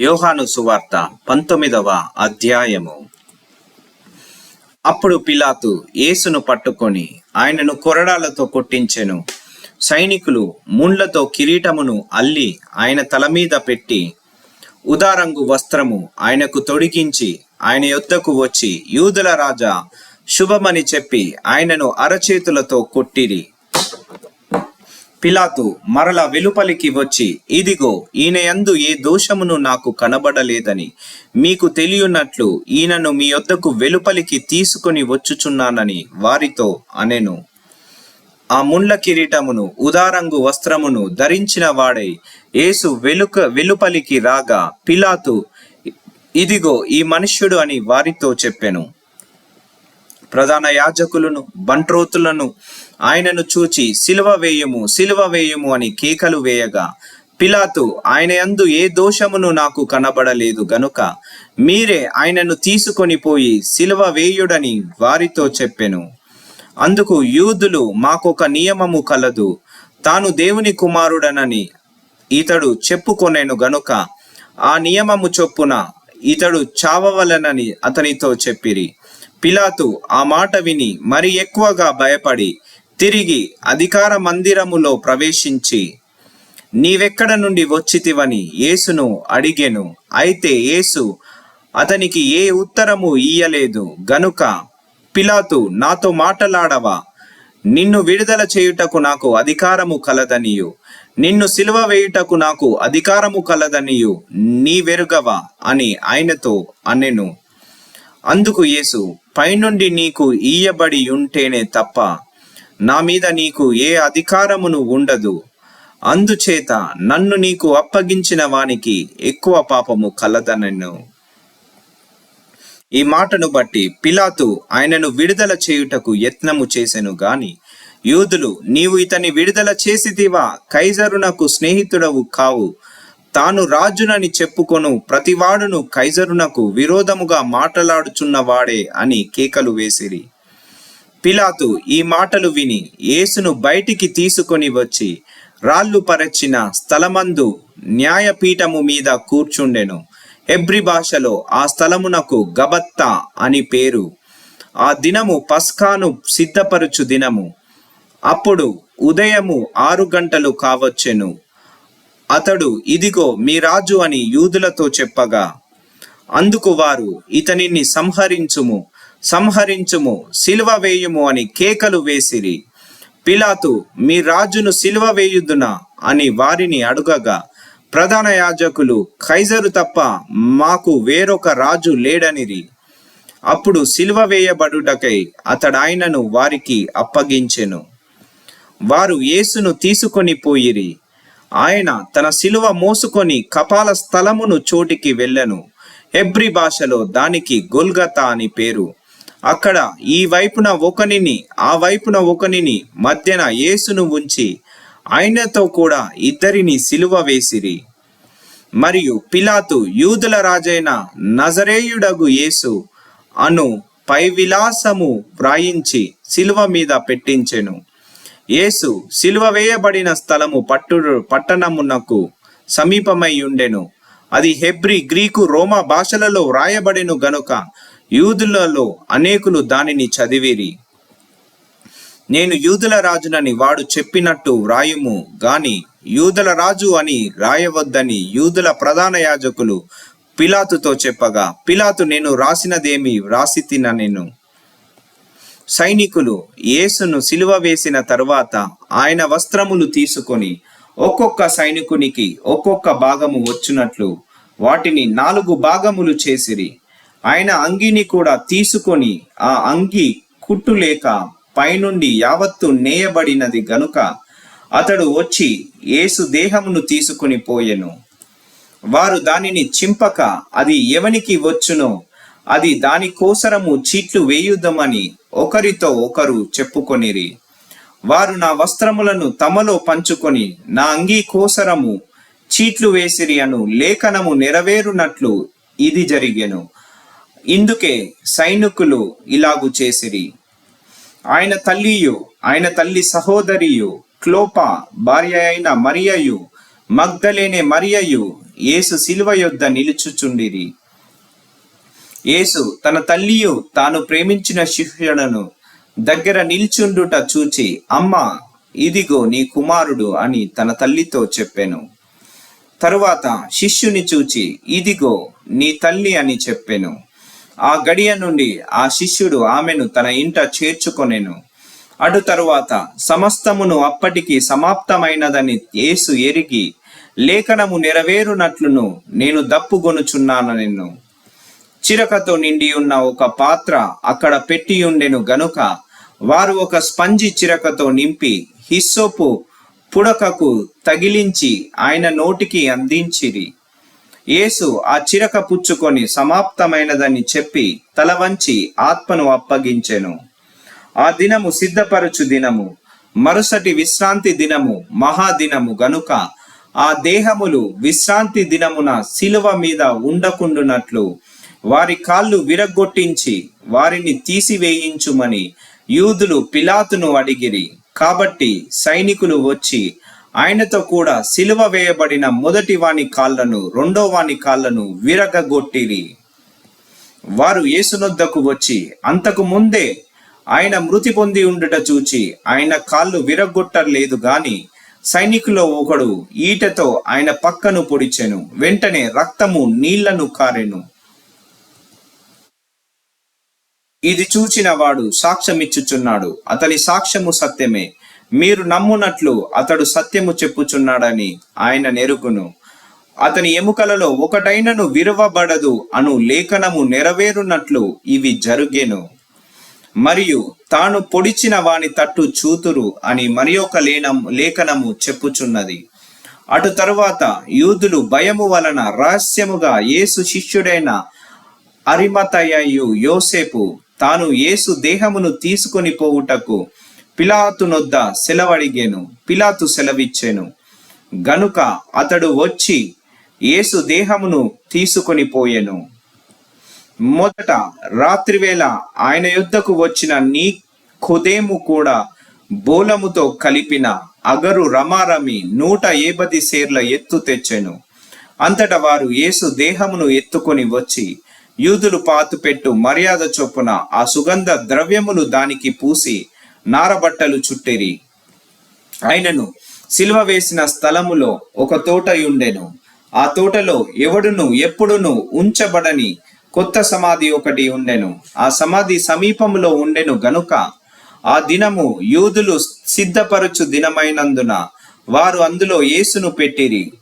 యోహాను సువార్త పంతొమ్మిదవ అధ్యాయము. అప్పుడు పిలాతు యేసును పట్టుకొని ఆయనను కొరడాలతో కొట్టించెను. సైనికులు ముండ్లతో కిరీటమును అల్లి ఆయన తల మీద పెట్టి ఉదారంగు వస్త్రము ఆయనకు తొడిగించి ఆయన యొద్దకు వచ్చి యూదుల రాజా శుభమని చెప్పి ఆయనను అరచేతులతో కొట్టిరి. పిలాతు మరల వెలుపలికి వచ్చి ఇదిగో ఈయన యందు ఏ దోషమును నాకు కనబడలేదని. మీకు తెలియనట్లు ఈయనను మీ యొద్దకు వెలుపలికి తీసుకొని వచ్చుచున్నానని వారితో అనెను. ఆ ముండ్ల కిరీటమును ఉదారంగు వస్త్రమును ధరించిన వాడై యేసు వెలుక వెలుపలికి రాగా పిలాతు ఇదిగో ఈ మనుష్యుడు అని వారితో చెప్పెను. ప్రధాన యాజకులను బంట్రోతులను ఆయనను చూచి సిలువ వేయము సిలువ వేయము అని కేకలు వేయగా పిలాతు ఆయన యందు ఏ దోషమును నాకు కనబడలేదు. గనుక మీరే ఆయనను తీసుకొని పోయి సిలువ వేయుడని వారితో చెప్పెను. అందుకు యూదులు మాకొక నియమము కలదు. తాను దేవుని కుమారుడనని ఇతడు చెప్పుకొనేను గనుక ఆ నియమము చొప్పున ఇతడు చావవలనని అతనితో చెప్పిరి. పిలాతు ఆ మాట విని మరి ఎక్కువగా భయపడి తిరిగి అధికార మందిరములో ప్రవేశించి నీవెక్కడ నుండి వచ్చితివని యేసును అడిగెను. అయితే యేసు అతనికి ఏ ఉత్తరము ఇయ్యలేదు. గనుక పిలాతు నాతో మాటలాడవా? నిన్ను విడుదల చేయుటకు నాకు అధికారము కలదనియు. నిన్ను సిలువ వేయుటకు నాకు అధికారము కలదనియు. నీవెరుగవా అని ఆయనతో అనెను. అందుకు యేసు పైనుండి నీకు ఈయబడి ఉంటేనే తప్ప నా మీద నీకు ఏ అధికారమును ఉండదు. అందుచేత నన్ను నీకు అప్పగించిన వానికి ఎక్కువ పాపము కలదనను. ఈ మాటను బట్టి పిలాతు ఆయనను విడుదల చేయుటకు యత్నము చేసెను గాని యూదులు నీవు ఇతని విడుదల చేసితివా? కైజరునకు స్నేహితుడవు కావు. తాను రాజునని చెప్పుకొను ప్రతివాడును కైజరునకు విరోధముగా మాట్లాడుచున్నవాడే అని కేకలు వేసిరి. పిలాతు ఈ మాటలు విని యేసును బయటికి తీసుకొని వచ్చి రాళ్ళు పరచిన స్థలమందు న్యాయపీఠము మీద కూర్చుండెను. ఎబ్రి భాషలో ఆ స్థలమునకు గబత్తా అని పేరు. ఆ దినము పస్కాను సిద్ధపరుచు దినము. అప్పుడు ఉదయము ఆరు గంటలు కావచ్చెను. అతడు ఇదిగో మీ రాజు అని యూదులతో చెప్పగా అందుకు వారు ఇతనిని సంహరించుము. సంహరించుము సిలువ వేయుము అని కేకలు వేసిరి. పిలాతు మీ రాజును సిలువ వేయుదునా? అని వారిని అడుగగా ప్రధాన యాజకులు ఖైజరు తప్ప మాకు వేరొక రాజు లేడనిరి. అప్పుడు సిలువ వేయబడుటకై అతడాయనను వారికి అప్పగించెను. వారు యేసును తీసుకొని పోయిరి. ఆయన తన సిలువ మోసుకొని కపాల స్థలమును చోటికి వెళ్ళను. హెబ్రి భాషలో దానికి గొల్గతా అని పేరు. అక్కడ ఈ వైపున ఒకనిని ఆ వైపున ఒకనిని మధ్యన యేసును ఉంచి ఆయనతో కూడా ఇద్దరిని సిలువ వేసిరి. మరియు పిలాతు యూదుల రాజైన నజరేయుడగు యేసు అను పై విలాసము వ్రాయించి సిలువ మీద పెట్టించెను. యేసు సిలువ వేయబడిన స్థలము పట్టు పట్టణమునకు సమీపమై ఉండెను. అది హెబ్రి గ్రీకు రోమా భాషలలో వ్రాయబడెను గనుక యూదులలో అనేకులు దానిని చదివిరి. నేను యూదుల రాజునని వాడు చెప్పినట్టు వ్రాయుము గాని యూదుల రాజు అని రాయవద్దని యూదుల ప్రధాన యాజకులు పిలాతుతో చెప్పగా పిలాతు నేను రాసినదేమి వ్రాసి తిన నేను. సైనికులు యేసును సిలువ వేసిన తరువాత ఆయన వస్త్రములు తీసుకొని ఒక్కొక్క సైనికునికి ఒక్కొక్క భాగము వచ్చినట్లు వాటిని నాలుగు భాగములు చేసిరి. ఆయన అంగిని కూడా తీసుకొని ఆ అంగి కుట్టు లేక పైనుండి యావత్తు నేయబడినది గనుక అతడు వచ్చి యేసు దేహమును తీసుకుని పోయెను. వారు దానిని చింపక అది ఎవనికి వచ్చునో అది దాని కోసరము చీట్లు వేయుదమని ఒకరితో ఒకరు చెప్పుకొనిరి. వారు నా వస్త్రములను తమలో పంచుకొని నా అంగీ కోసరము చీట్లు వేసిరి అను లేఖనము నెరవేరునట్లు ఇది జరిగెను. ఇందుకే సైనికులు ఇలాగు చేసిరి. ఆయన తల్లియు ఆయన తల్లి సహోదరియు క్లోప భార్య అయిన మరియయు మగ్ధలేనే మరియయు యేసు శిలువ యొద్ద నిలుచుచుండిరి. యేసు తన తల్లియు తాను ప్రేమించిన శిష్యులను దగ్గర నిల్చుండుట చూచి అమ్మ ఇదిగో నీ కుమారుడు అని తన తల్లితో చెప్పాను. తరువాత శిష్యుని చూచి ఇదిగో నీ తల్లి అని చెప్పాను. ఆ గడియ నుండి ఆ శిష్యుడు ఆమెను తన ఇంట చేర్చుకొనెను. అటు తరువాత సమస్తమును అప్పటికి సమాప్తమైనదని యేసు ఎరిగి లేఖనము నెరవేరునట్లును నేను దప్పుగొనుచున్నానెను చిరకతో నిండి ఉన్న ఒక పాత్ర అక్కడ పెట్టి ఉండెను గనుక వారు ఒక స్పంజి చిరకతో నింపి హిస్సోపు పుడకకు తగిలించి ఆయన నోటికి అందించిరి. యేసు ఆ చిరక పుచ్చుకొని సమాప్తమైనదని చెప్పి తల వంచి ఆత్మను అప్పగించెను. ఆ దినము సిద్ధపరచు దినము మరుసటి విశ్రాంతి దినము మహాదినము గనుక ఆ దేహములు విశ్రాంతి దినమున శిలువ మీద ఉండకుండునట్లు వారి కాళ్ళు విరగొట్టించి వారిని తీసివేయించుమని యూదులు పిలాతును అడిగిరి. కాబట్టి సైనికులు వచ్చి ఆయనతో కూడా సిలువ వేయబడిన మొదటి వాని కాళ్ళను రెండో వాని కాళ్ళను విరగగొట్టిరి. వారు యేసునొద్దకు వచ్చి అంతకు ముందే ఆయన మృతి పొంది ఉండుట చూచి ఆయన కాళ్ళు విరగొట్టలేదు గాని సైనికులో ఒకడు ఈటతో ఆయన పక్కను పొడిచెను వెంటనే రక్తము నీళ్ళను కారెను. ఇది చూచిన వాడు సాక్ష్యమిచ్చుచున్నాడు అతని సాక్ష్యము సత్యమే. మీరు నమ్మునట్లు అతడు సత్యము చెప్పుచున్నాడని ఆయన నెరుకును అతని ఎముకలలో ఒకటైనను విరవబడదు అను లేఖనము నెరవేరునట్లు ఇవి జరుగెను. మరియు తాను పొడిచిన వాని తట్టు చూతురు అని మరి ఒక లేనం లేఖనము చెప్పుచున్నది. అటు తరువాత యూదులు భయము వలన రహస్యముగా యేసు శిష్యుడైన అరిమతయు యోసేపు తాను యేసు దేహమును తీసుకొని పోవుటకు పిలాతు నొద్ద పిలాతు సెలవిచ్చాను. గనుక అతడు వచ్చి యేసు దేహమును తీసుకొని పోయెను. మొదట రాత్రివేళ ఆయన యుద్ధకు వచ్చిన నీ కుదేము కూడా బోలముతో కలిపిన అగరు రమారమి నూట ఏబది సేర్ల ఎత్తు తెచ్చెను. అంతటా వారు యేసు దేహమును ఎత్తుకొని వచ్చి యూదులు పాతుపెట్టు మర్యాద చొప్పున ఆ సుగంధ ద్రవ్యములు దానికి పూసి నారబట్టలు చుట్టిరి. ఆయనను సిల్వ వేసిన స్థలములో ఒక తోటయుండెను. ఆ తోటలో ఎవడును ఎప్పుడును ఉంచబడని కొత్త సమాధి ఒకటి ఉండెను. ఆ సమాధి సమీపంలో ఉండెను గనుక ఆ దినము యూదులు సిద్ధపరచు దినమైనందున వారు అందులో యేసును పెట్టిరి.